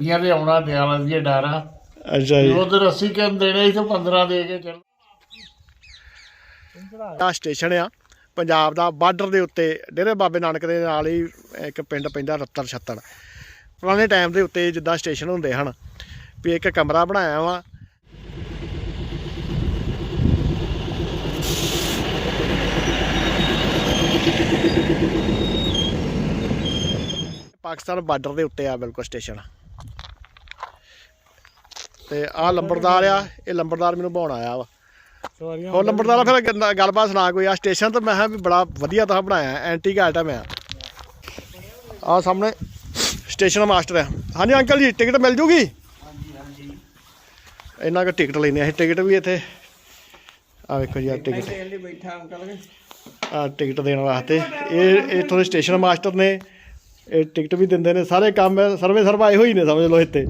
ਦੀਆਂ ਦੇ ਆਉਣਾ ਦਿਆਲਾਂ ਦੀ ਡਾਰਾ ਅੱਛਾ ਜੀ। ਉਧਰ 80 ਕਿੰਨ ਦੇਣੇ ਤੇ 15 ਦੇ ਕੇ ਚੱਲ। ਆ ਸਟੇਸ਼ਨ ਆ ਪੰਜਾਬ ਦਾ ਬਾਰਡਰ ਦੇ ਉੱਤੇ ਡੇਰੇ ਬਾਬੇ ਨਾਨਕ ਦੇ ਨਾਲ ਹੀ ਇੱਕ ਪਿੰਡ ਪੈਂਦਾ ਰੱਤਰ ਛੱਤੜ ਪੁਰਾਣੇ ਟਾਈਮ ਦੇ ਉੱਤੇ ਜਿੱਦਾਂ ਸਟੇਸ਼ਨ ਹੁੰਦੇ ਹਨ ਵੀ ਇੱਕ ਕਮਰਾ ਬਣਾਇਆ ਵਾ। ਪਾਕਿਸਤਾਨ ਬਾਰਡਰ ਦੇ ਉੱਤੇ ਆ ਬਿਲਕੁਲ ਸਟੇਸ਼ਨ। ਤੇ ਆ ਲੰਬੜਦਾਰ ਆ ਇਹ ਲੰਬੜਦਾਰ ਮੈਨੂੰ ਬਾਉਣ ਆਇਆ ਵਾ। ਹੋਰ ਲੰਬੜਦਾਰਾ ਫਿਰ ਗੱਲਾਂ- ਗੱਲਬਾਤ ਸੁਣਾ ਕੋਈ ਆ ਸਟੇਸ਼ਨ ਤੇ ਮੈਂ ਕਿਹਾ ਵੀ ਬੜਾ ਵਧੀਆ ਤਾਂ ਬਣਾਇਆ ਐਂਟੀਕ ਆਈਟਮ ਆ। ਆ ਸਾਹਮਣੇ ਸਟੇਸ਼ਨ ਮਾਸਟਰ ਆ। ਹਾਂਜੀ ਅੰਕਲ ਜੀ ਟਿਕਟ ਮਿਲ ਜੂਗੀ? ਇਹਨਾਂ ਕੋ ਟਿਕਟ ਲੈਣੀ ਆ ਟਿਕਟ ਵੀ ਇੱਥੇ। ਆ ਵੇਖੋ ਜੀ ਆ ਟਿਕਟ ਬੈਠਾ ਅੰਕਲ ਆ ਟਿਕਟ ਦੇਣ ਵਾਸਤੇ। ਇਹ ਇੱਥੋਂ ਦੇ ਸਟੇਸ਼ਨ ਮਾਸਟਰ ਨੇ ਇਹ ਟਿਕਟ ਵੀ ਦਿੰਦੇ ਨੇ ਸਾਰੇ ਕੰਮ ਸਰਵੇ ਸਰਵਾਏ ਹੋਈ ਨੇ ਸਮਝ ਲਓ ਇੱਥੇ।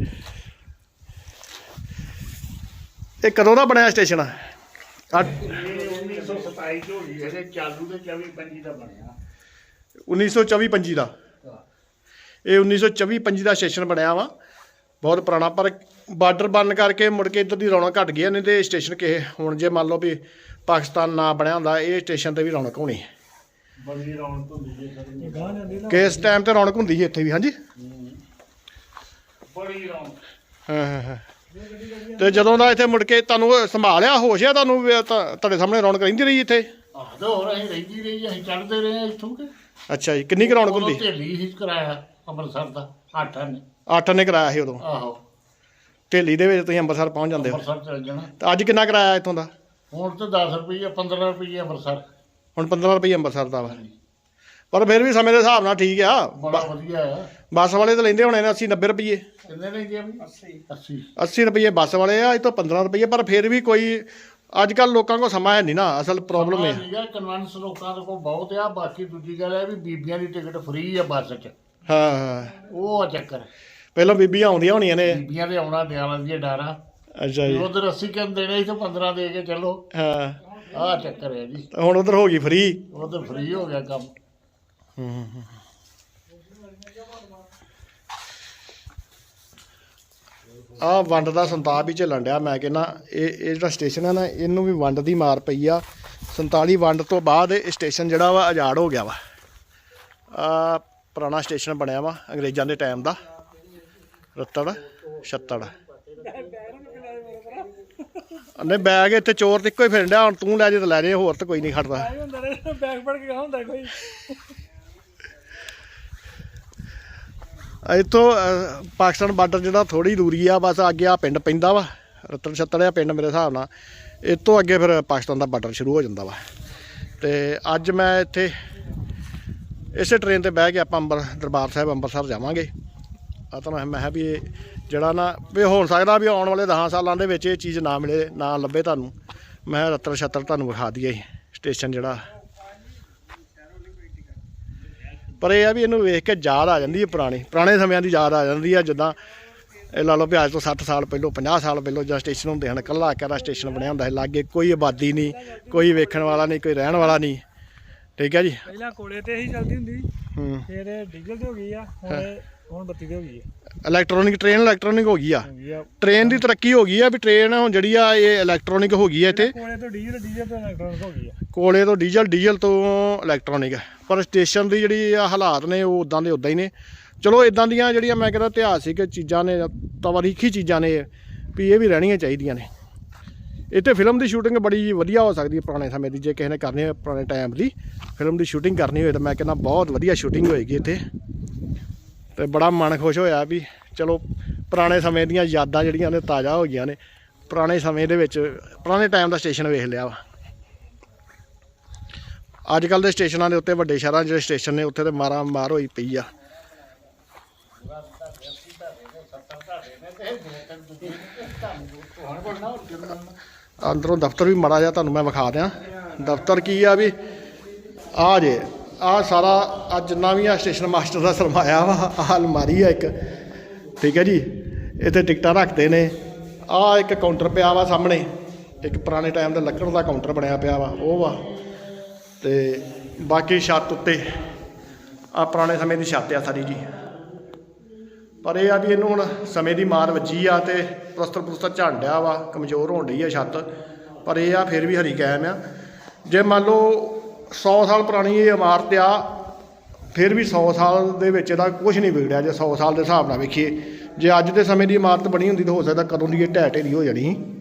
ਇਹ ਕਦੋਂ ਦਾ ਬਣਿਆ ਸਟੇਸ਼ਨ? ਆ ਆ ਇਹ 1927 ਚ ਹੋਈ ਇਹਦੇ ਚਾਲੂ ਤੇ 24 25 ਦਾ ਬਣਿਆ। 1924 25 ਦਾ। ਇਹ 1924 25 ਦਾ ਸਟੇਸ਼ਨ ਬਣਿਆ ਵਾ। ਬਹੁਤ ਪੁਰਾਣਾ ਪਰ ਬਾਰਡਰ ਬੰਨ ਕਰਕੇ ਮੁੜ ਕੇ ਇੱਧਰ ਦੀ ਰੌਣਕ ਘਟ ਗਈ ਨਹੀਂ ਤੇ ਸਟੇਸ਼ਨ ਕਿਸੇ ਹੁਣ ਜੇ ਮੰਨ ਲਓ ਵੀ ਪਾਕਿਸਤਾਨ ਨਾ ਬਣਿਆ ਹੁੰਦਾ ਇਹ ਸਟੇਸ਼ਨ ਤੇ ਵੀ ਰੌਣਕ ਹੋਣੀ। ਬੜੀ ਰੌਣਕ ਹੁੰਦੀ ਕਿਸ ਟਾਈਮ ਤੇ ਰੌਣਕ ਹੁੰਦੀ ਸੀ ਇੱਥੇ ਵੀ ਹਾਂਜੀ? ਬੜੀ ਰੌਣਕ। ਹਾਂ ਹਾਂ ਹਾਂ। ਤੇ ਜਦੋਂ ਦਾ ਇੱਥੇ ਮੁੜ ਕੇ ਤੁਹਾਨੂੰ ਸੰਭਾਲਿਆ ਹੋਸ਼ ਆ ਤੁਹਾਨੂੰ ਵੀ ਤਾਂ ਤੁਹਾਡੇ ਸਾਹਮਣੇ ਰੌਣਕ ਰਹਿੰਦੀ ਰਹੀ ਇੱਥੇ? ਆਹਦੇ ਹੋਰ ਅਸੀਂ ਰਹਿੰਦੀ ਰਹੀ ਅਸੀਂ ਚੜਦੇ ਰਹੇ ਇੱਥੋਂ ਕਿ। ਅੱਛਾ ਜੀ ਕਿੰਨੀ ਕੁ ਰੌਣਕ ਉਦੋਂ ਹੁੰਦੀ ਢੇਲੀ ਹੀ ਕਰਾਇਆ ਅੰਮ੍ਰਿਤਸਰ ਦਾ ਆਠਾਂ ਨੇ ਅੱਠ ਨੇ ਕਰਾਇਆ ਸੀ ਉਦੋਂ? ਆਹੋ। ਢੇਲੀ ਦੇ ਵਿੱਚ ਤੁਸੀਂ ਅੰਮ੍ਰਿਤਸਰ ਪਹੁੰਚ ਜਾਂਦੇ ਹੋ? ਅੰਮ੍ਰਿਤਸਰ ਚਲ ਜਾਣਾ। ਤੇ ਅੱਜ ਕਿੰਨਾ ਕਰਾਇਆ ਇੱਥੋਂ ਦਾ? ਹੁਣ ਤੇ 10 ਰੁਪਏ 15 ਰੁਪਏ ਅੰਮ੍ਰਿਤਸਰ। ਹੁਣ 15 ਰੁਪਏ ਅੰਮ੍ਰਿਤਸਰ ਦਾ ਵਾ। ਪਰ ਫਿਰ ਵੀ ਸਮੇਂ ਦੇ ਹਿਸਾਬ ਨਾਲ ਠੀਕ ਆ। ਬੜਾ ਵਧੀਆ ਆ। ਬੱਸ ਵਾਲੇ ਤਾਂ ਲੈਂਦੇ ਹੋਣੇ ਨੇ 80 90 ਰੁਪਏ ਕਿੰਨੇ ਨੇ ਜੀ 80 80 80 ਰੁਪਏ ਬੱਸ ਵਾਲੇ ਆ ਇਹ ਤੋਂ 15 ਰੁਪਏ ਪਰ ਫਿਰ ਵੀ ਕੋਈ ਅੱਜ ਕੱਲ ਲੋਕਾਂ ਕੋਲ ਸਮਾਂ ਹੈ ਨਹੀਂ ਨਾ ਅਸਲ ਪ੍ਰੋਬਲਮ ਹੈ ਹੈ ਕਨਵੈਂਸ ਲੋਕਾਂ ਦੇ ਕੋਲ ਬਹੁਤ ਆ ਬਾਕੀ ਦੂਜੀ ਗੱਲ ਹੈ ਵੀ ਬੀਬੀਆਂ ਦੀ ਟਿਕਟ ਫ੍ਰੀ ਆ ਬੱਸ 'ਚ। ਹਾਂ ਹਾਂ। ਉਹ ਆ ਚੱਕਰ। ਪਹਿਲਾਂ ਬੀਬੀਆਂ ਆਉਂਦੀਆਂ ਹੋਣੀਆਂ ਨੇ। ਬੀਬੀਆਂ ਦੇ ਆਉਣਾ ਦਿਆਲਾਂ ਦੀ ਡਾਰਾ। ਅੱਛਾ ਜੀ। ਉਧਰ 80 ਕਿੰਨ ਦੇਣੇ ਸੀ ਤੇ 15 ਦੇ ਕੇ ਚੱਲੋ। ਹਾਂ। ਆਹ ਚੱਕਰ ਹੈ ਜੀ। ਤਾਂ ਹੁਣ ਉਧਰ ਹੋ ਗਈ ਫ੍ਰੀ ਉਧਰ ਫ੍ਰੀ ਹੋ ਗਿਆ ਕੰਮ। ਆ ਵੰਡ ਦਾ ਸੰਤਾਪ ਹੀ ਝੱਲਣ ਡਿਆ, ਮੈਂ ਕਹਿੰਦਾ, ਇਹ ਇਹ ਜਿਹੜਾ ਸਟੇਸ਼ਨ ਹੈ ਨਾ, ਇਹਨੂੰ ਵੀ ਵੰਡ ਦੀ ਮਾਰ ਪਈ ਆ। 47 ਵੰਡ ਤੋਂ ਬਾਅਦ ਇਹ ਸਟੇਸ਼ਨ ਜਿਹੜਾ ਵਾ ਆਜ਼ਾਦ ਹੋ ਗਿਆ ਵਾ। ਆ ਪੁਰਾਣਾ ਸਟੇਸ਼ਨ ਬਣਿਆ ਵਾ, ਅੰਗਰੇਜ਼ਾਂ ਦੇ ਟਾਈਮ ਦਾ। ਰੱਤੜ, ਛੱਤੜ। ਨੇ ਬੈਗ ਇੱਥੇ ਚੋਰ ਤੇ ਇੱਕੋ ਹੀ ਫਿਰਨ ਡਿਆ, ਹੁਣ ਤੂੰ ਲੈ ਜੇ ਤਾਂ ਲੈ ਜੇ, ਹੋਰ ਤਾਂ ਕੋਈ ਨਹੀਂ ਖੜਦਾ। ਬੈਗ ਫੜ ਕੇ ਹੁੰਦਾ ਕੋਈ। ਇੱਥੋਂ ਪਾਕਿਸਤਾਨ ਬਾਰਡਰ ਜਿਹੜਾ ਥੋੜੀ ਦੂਰੀ ਆ, ਬਸ ਅੱਗੇ ਆ ਪਿੰਡ ਪੈਂਦਾ ਵਾ, ਰਤਨ ਛੱਤੜ ਆ ਪਿੰਡ ਮੇਰੇ ਹਿਸਾਬ ਨਾਲ। ਇਹ ਤੋਂ ਅੱਗੇ ਫਿਰ ਪਾਕਿਸਤਾਨ ਦਾ ਬਾਰਡਰ ਸ਼ੁਰੂ ਹੋ ਜਾਂਦਾ ਵਾ। ਤੇ ਅੱਜ ਮੈਂ ਇੱਥੇ, ਇਸੇ ਟ੍ਰੇਨ ਤੇ ਬਹਿ ਕੇ ਆਪਾਂ ਅੰਬਰ, ਦਰਬਾਰ ਸਾਹਿਬ ਅੰਬਰਸਰ ਜਾਵਾਂਗੇ। ਆ ਤਾਂ ਮੈਂ ਕਿਹਾ ਵੀ ਇਹ ਜਿਹੜਾ ਨਾ, ਵੀ ਹੋ ਸਕਦਾ ਵੀ ਆਉਣ ਵਾਲੇ 10 ਸਾਲਾਂ ਦੇ ਵਿੱਚ ਇਹ ਚੀਜ਼ ਨਾ ਮਿਲੇ, ਨਾ ਲੱਭੇ ਤੁਹਾਨੂੰ। ਮੈਂ ਕਿਹਾ ਰਤਨ ਛੱਤਰ ਤੁਹਾਨੂੰ ਵਿਖਾ ਦਈਏ ਸਟੇਸ਼ਨ ਜਿਹੜਾ। ਪਰ ਇਹ ਆ ਵੀ ਇਹਨੂੰ ਵੇਖ ਕੇ ਯਾਦ ਆ ਜਾਂਦੀ ਹੈ ਪੁਰਾਣੀ ਪੁਰਾਣੇ ਸਮਿਆਂ ਦੀ ਯਾਦ ਆ ਜਾਂਦੀ ਆ ਜਿੱਦਾਂ ਇਹ ਲਾ ਲਓ ਵੀ ਅੱਜ ਤੋਂ 60 ਸਾਲ ਪਹਿਲਾਂ 50 ਸਾਲ ਪਹਿਲਾਂ ਜਾਂ ਸਟੇਸ਼ਨ ਹੁੰਦੇ ਹਨ ਕੱਲਾ ਕਿਹੜਾ ਸਟੇਸ਼ਨ ਬਣਿਆ ਹੁੰਦਾ ਹੈ ਲਾਗੇ ਕੋਈ ਆਬਾਦੀ ਨਹੀਂ ਕੋਈ ਵੇਖਣ ਵਾਲਾ ਨਹੀਂ ਕੋਈ ਰਹਿਣ ਵਾਲਾ ਨਹੀਂ ਠੀਕ ਹੈ ਜੀ? ਪਹਿਲਾਂ ਕੋਲੇ ਤੇ ਹੀ ਚੱਲਦੀ ਹੁੰਦੀ ਹੂੰ। ਫਿਰ ਡੀਜ਼ਲ ਤੇ ਹੋ ਗਈ ਆ ਹੁਣ ਹੁਣ ਬੱਤੀ ਤੇ ਹੋ ਗਈ ਹੈ ਇਲੈਕਟ੍ਰੋਨਿਕ ਟ੍ਰੇਨ ਇਲੈਕਟ੍ਰੋਨਿਕ ਹੋ ਗਈ ਆ। ਹੋ ਗਈ ਆ। ਟ੍ਰੇਨ ਦੀ ਤਰੱਕੀ ਹੋ ਗਈ ਆ ਵੀ ਟ੍ਰੇਨ ਹੁਣ ਜਿਹੜੀ ਆ ਇਹ ਇਲੈਕਟ੍ਰੋਨਿਕ ਹੋ ਗਈ ਆ ਇੱਥੇ। ਕੋਲੇ ਤੋਂ ਡੀਜ਼ਲ ਡੀਜ਼ਲ ਤੋਂ ਇਲੈਕਟ੍ਰੋਨਿਕ ਹੋ ਗਈ ਆ। ਕੋਲੇ ਤੋਂ ਡੀਜ਼ਲ ਡੀਜ਼ਲ ਤੋਂ ਇਲੈਕਟ੍ਰੋਨਿਕ ਪਰ ਸਟੇਸ਼ਨ ਦੀ ਜਿਹੜੀ ਆ ਹਾਲਾਤ ਨੇ, ਉਹ ਉਦਾਂ ਦੇ ਉਦਾਂ ਹੀ ਨੇ। ਚਲੋ ਇਦਾਂ ਦੀਆਂ ਜਿਹੜੀਆਂ ਮੈਂ ਕਹਿੰਦਾ ਇਤਿਹਾਸਿਕ ਚੀਜ਼ਾਂ ਨੇ ਤਵਾਰੀਖੀ ਚੀਜ਼ਾਂ ਨੇ ਵੀ ਇਹ ਵੀ ਰਹਿਣੀਆਂ ਚਾਹੀਦੀਆਂ ਨੇ। ਇੱਥੇ ਫਿਲਮ ਦੀ ਸ਼ੂਟਿੰਗ ਬੜੀ ਵਧੀਆ ਹੋ ਸਕਦੀ ਹੈ ਪੁਰਾਣੇ ਸਮੇਂ ਦੀ, ਜੇ ਕਿਸੇ ਨੇ ਕਰਨੀ ਹੋਵੇ ਪੁਰਾਣੇ ਟਾਈਮ ਦੀ। ਫਿਲਮ ਦੀ ਸ਼ੂਟਿੰਗ ਕਰਨੀ ਹੋਵੇ ਤਾਂ ਮੈਂ ਕਹਿੰਦਾ ਬਹੁਤ ਵਧੀਆ ਸ਼ੂਟਿੰਗ ਹੋਏਗੀ ਇੱਥੇ। ਤੇ ਬੜਾ ਮਨ ਖੁਸ਼ ਹੋਇਆ ਵੀ ਚਲੋ ਪੁਰਾਣੇ ਸਮੇਂ ਦੀਆਂ ਯਾਦਾਂ ਜਿਹੜੀਆਂ ਨੇ ਤਾਜ਼ਾ ਹੋ ਗਈਆਂ ਨੇ। ਪੁਰਾਣੇ ਸਮੇਂ ਦੇ ਵਿੱਚ, ਪੁਰਾਣੇ ਟਾਈਮ ਦਾ ਸਟੇਸ਼ਨ ਵੇਖ ਲਿਆ ਵਾ। ਅੱਜ ਕੱਲ ਦੇ ਸਟੇਸ਼ਨਾਂ ਦੇ ਉੱਤੇ, ਵੱਡੇ ਸ਼ਹਿਰਾਂ 'ਚ ਜਿਹੜੇ ਸਟੇਸ਼ਨ ਨੇ, ਉੱਥੇ ਤੇ ਮਾਰਾ ਮਾਰ ਹੋਈ ਪਈ ਆ। ਅੰਦਰੋਂ ਦਫ਼ਤਰ ਵੀ ਮਾੜਾ ਜਿਹਾ ਤੁਹਾਨੂੰ ਮੈਂ ਵਿਖਾ ਦਿਆਂ। ਦਫ਼ਤਰ ਕੀ ਆ ਵੀ ਆ ਜੇ ਆ ਸਾਰਾ ਆ ਜਿੰਨਾ ਵੀ ਆ ਸਟੇਸ਼ਨ ਮਾਸਟਰ ਦਾ ਸਰਮਾਇਆ ਵਾ, ਆਹ ਅਲਮਾਰੀ ਆ ਇੱਕ। ਠੀਕ ਹੈ ਜੀ? ਇੱਥੇ ਟਿਕਟਾਂ ਰੱਖਦੇ ਨੇ। ਆ ਇੱਕ ਕਾਊਂਟਰ ਪਿਆ ਵਾ ਸਾਹਮਣੇ। ਇੱਕ ਪੁਰਾਣੇ ਟਾਈਮ ਦਾ ਲੱਕੜ ਦਾ ਕਾਊਂਟਰ ਬਣਿਆ ਪਿਆ ਵਾ, ਉਹ ਵਾ। ਤੇ ਬਾਕੀ ਛੱਤ ਉੱਤੇ ਆ ਪੁਰਾਣੇ ਸਮੇਂ ਦੀ ਛੱਤ ਆ ਸਾਰੀ ਜੀ। ਪਰ ਇਹ ਆ ਵੀ ਇਹਨੂੰ ਹੁਣ ਸਮੇਂ ਦੀ ਮਾਰ ਵੱਜੀ ਆ ਤੇ ਪ੍ਰਸਤਰ ਪ੍ਰਸਤਰ ਝਾਂਡਿਆ ਵਾ, ਕਮਜ਼ੋਰ ਹੋਣ ਡਈ ਆ ਛੱਤ। ਪਰ ਇਹ ਆ ਫਿਰ ਵੀ ਹਰੀ ਕਾਇਮ ਆ। ਜੇ ਮੰਨ ਲਓ 100 ਸਾਲ ਪੁਰਾਣੀ ਇਹ ਇਮਾਰਤ ਆ, ਫਿਰ ਵੀ 100 ਸਾਲ ਦੇ ਵਿੱਚ ਇਹਦਾ ਕੁਝ ਨਹੀਂ ਵਿਗੜਿਆ, ਜੇ 100 ਸਾਲ ਦੇ ਹਿਸਾਬ ਨਾਲ ਵੇਖੀਏ। ਜੇ ਅੱਜ ਦੇ ਸਮੇਂ ਦੀ ਇਮਾਰਤ ਬਣੀ ਹੁੰਦੀ ਤਾਂ ਹੋ ਸਕਦਾ ਕਦੋਂ ਦੀ ਇਹ ਢਹਿ ਢੇਰੀ ਹੋ ਜਾਣੀ।